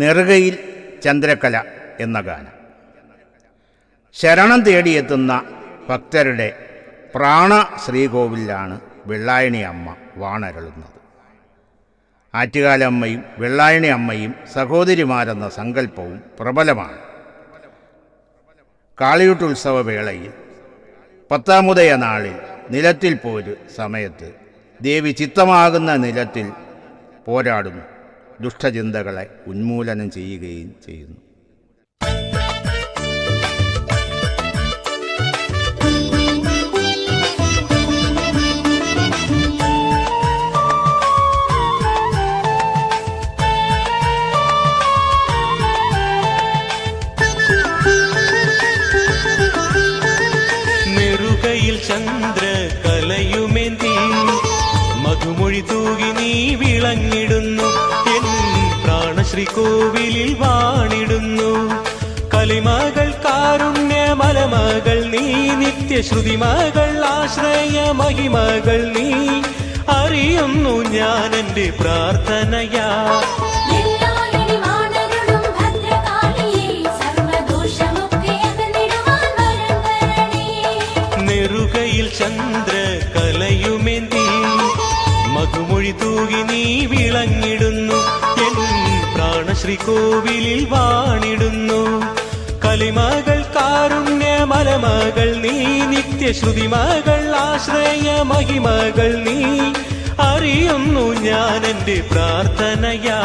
നെറുകയിൽ ചന്ദ്രകല എന്ന ഗാനം. ശരണം തേടിയെത്തുന്ന ഭക്തരുടെ പ്രാണ ശ്രീകോവിലാണ് വെള്ളായണി അമ്മ വാണരുളുന്നത്. ആറ്റുകാലമ്മയും വെള്ളായണി അമ്മയും സഹോദരിമാരെന്ന സങ്കല്പവും പ്രബലമാണ്. കാളിയൂട്ടുത്സവ വേളയിൽ പത്താമുദയ നാളിൽ നിലത്തിൽ പോര് സമയത്ത് ദേവി ചിത്തമാകുന്ന നിലത്തിൽ പോരാടുന്നു. ദുഷ്ടചിന്തകളെ ഉന്മൂലനം ചെയ്യുകയും ചെയ്യുന്നു. ചന്ദ്ര കലയുമെന്തി മധുമൊഴി തൂകി നീ വിളങ്ങി പ്രാണശ്രീ കോവിലിൽ വാണിടുന്നു. കലിമകൾ കാരുണ്യ മലമകൾ നീ നിത്യശ്രുതിമകൾ ആശ്രയ മഹിമകൾ നീ. അറിയുന്നു ഞാൻ എന്റെ പ്രാർത്ഥനയാ. നെറുകയിൽ ചന്ദ്ര കലയുമെന്തി മകുമൊഴി തൂകി നീ വിളങ്ങിടുന്നു. എൻ പ്രാണശ്രീ കോവിലിൽ വാണിടുന്നു. കലിമകൾ കാരുണ്യ മലമകൾ നീ നിത്യശ്രുതിമകൾ ആശ്രയ മഹിമകൾ നീ. അറിയുന്നു ഞാൻ എന്റെ പ്രാർത്ഥനയാ.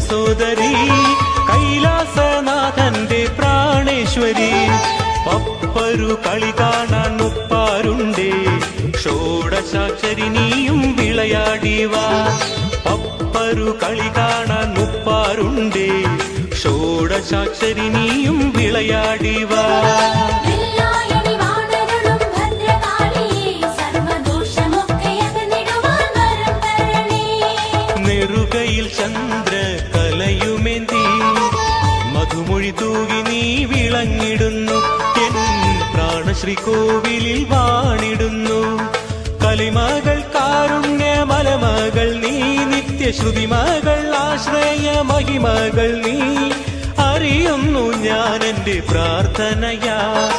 സോദരി കൈലാസനാഥന്റെ പ്രാണേശ്വരി പപ്പരു കളി കാണാൻ ഉപ്പാരുണ്ടേ ഷോഡശാക്ഷരി നീയും വിളയാടിവാ പപ്പരു കളി കാണാൻ ഉപ്പാരുണ്ടേ ഷോഡശാക്ഷരി നീയും വിളയാടിവാ തൂകി നീ വിളങ്ങിടുന്നു. എൻ പ്രാണശ്രീ കോവിലിൽ വാണിടുന്നു. കലിമകൾ കാരുണ്യ മലമകൾ നീ നിത്യശ്രുതിമകൾ ആശ്രയ മഹിമകൾ നീ. അറിയുന്നു ഞാൻ എന്റെ പ്രാർത്ഥനയാ.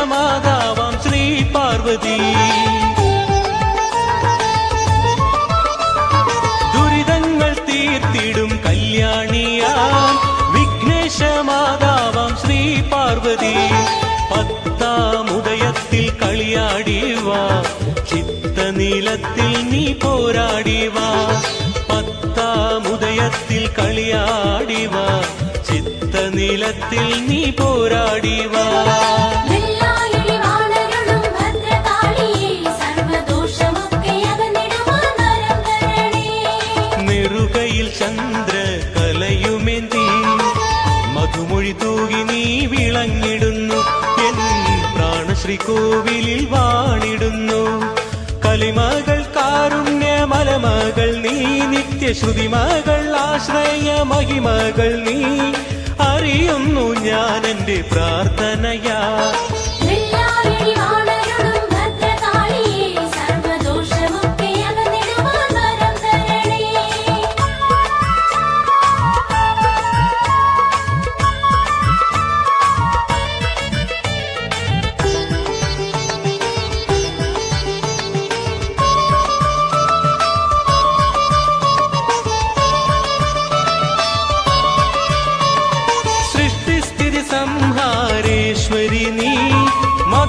വിഘ്നേശമാതാവാം ശ്രീ പാർവതി. ദുരിതങ്ങൾ തീർത്തിടും കല്യാണിയാം വിഘ്നേശമാതാവാം ശ്രീ പാർവതി. പത്താം ഉദയത്തിൽ കളിയാടിവാ ചിത്തനീലത്തിൽ നീ പോരാടിവാ. പത്താം ഉദയത്തിൽ കളിയാടിവാ ചിത്തനീലത്തിൽ നീ പോരാടിവാ. നിത്യശ്രുതിമകൾ ആശ്രയ മഹിമകൾ നീ. അറിയുന്നു ഞാൻ എന്റെ പ്രാർത്ഥനയാ.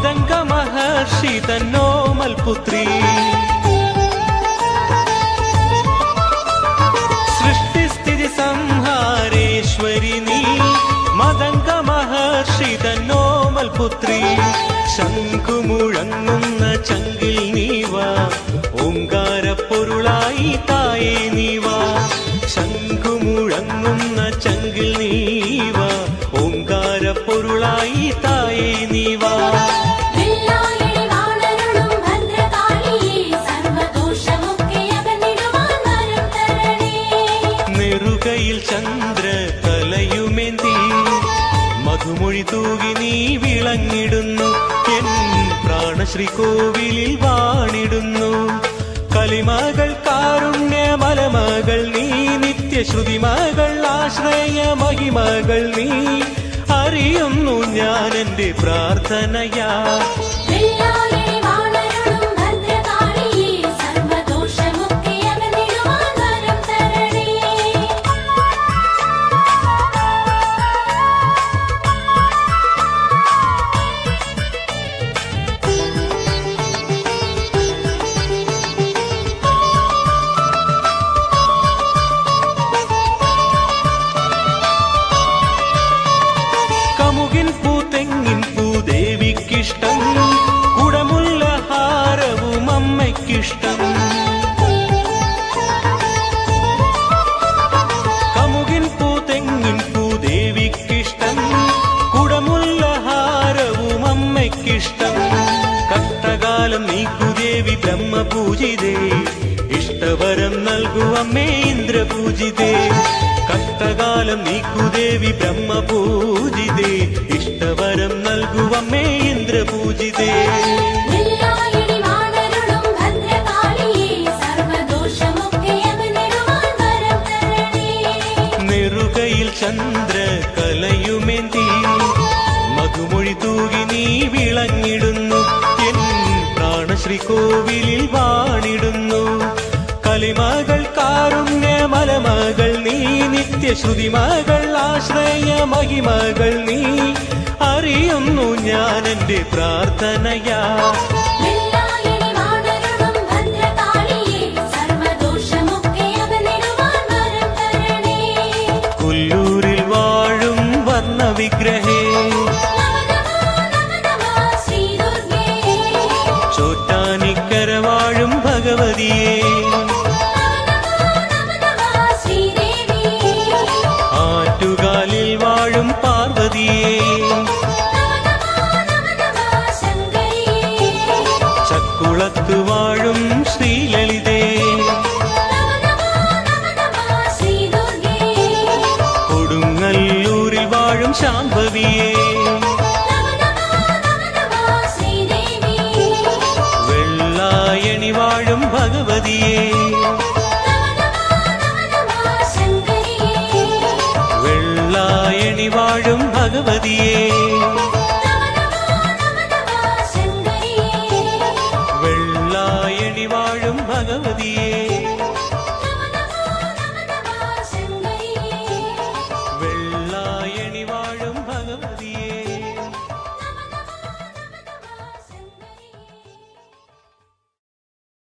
മഹർഷി തന്നോമൽ പുത്രി സൃഷ്ടിസ്ഥിതി സംഹാരേശ്വരി നീ. മതംഗ മഹർഷി തന്നോമൽ പുത്രി ശംഖുമുഴങ്ങുന്ന ചങ്കിൽ നീവ ഓങ്കാര പൊരുളായി തായേ നീവ ശംഖുമുഴങ്ങുന്ന ചങ്കിൽ നീവ ഓങ്കാര പൊരുളായി തായേ വിളങ്ങിടുന്നു എൻ പ്രാണശ്രീ കോവിലിൽ വാണിടുന്നു. കലിമകൾ കാരുണ്യ മലമകൾ നീ നിത്യശ്രുതിമകൾ ആശ്രയ മഹിമകൾ നീ. അറിയുന്നു ഞാൻ എന്റെ പ്രാർത്ഥനയാ. ബ്രഹ്മപൂജിതേ ഇഷ്ടവരം നൽകു അമ്മേ ഇന്ദ്രപൂജിതേ. കഷ്ടകാലം നീക്കുദേവി ബ്രഹ്മപൂജിതേ ഇഷ്ടവരം നൽകു അമ്മേ ഇന്ദ്രപൂജിതേ. നെറുകയിൽ ചന്ദ്ര കലയുമെന്തി മധുമൊഴി തൂകി നീ പ്രാണശ്രീ കോവിലിൽ വാണിടുന്നു. കലിമകൾ കാരുണ്യ മലമകൾ നീ നിത്യശ്രുതിമകൾ ആശ്രയ മഹിമകൾ നീ. അറിയുന്നു ഞാൻ എന്റെ പ്രാർത്ഥനയാ. കൊല്ലൂരിൽ വാഴും വർണ വിഗ്രഹേ വാഴും ഭഗവതിയെ ശങ്കരിയേ വെള്ളായണി വാഴും ഭഗവതിയെ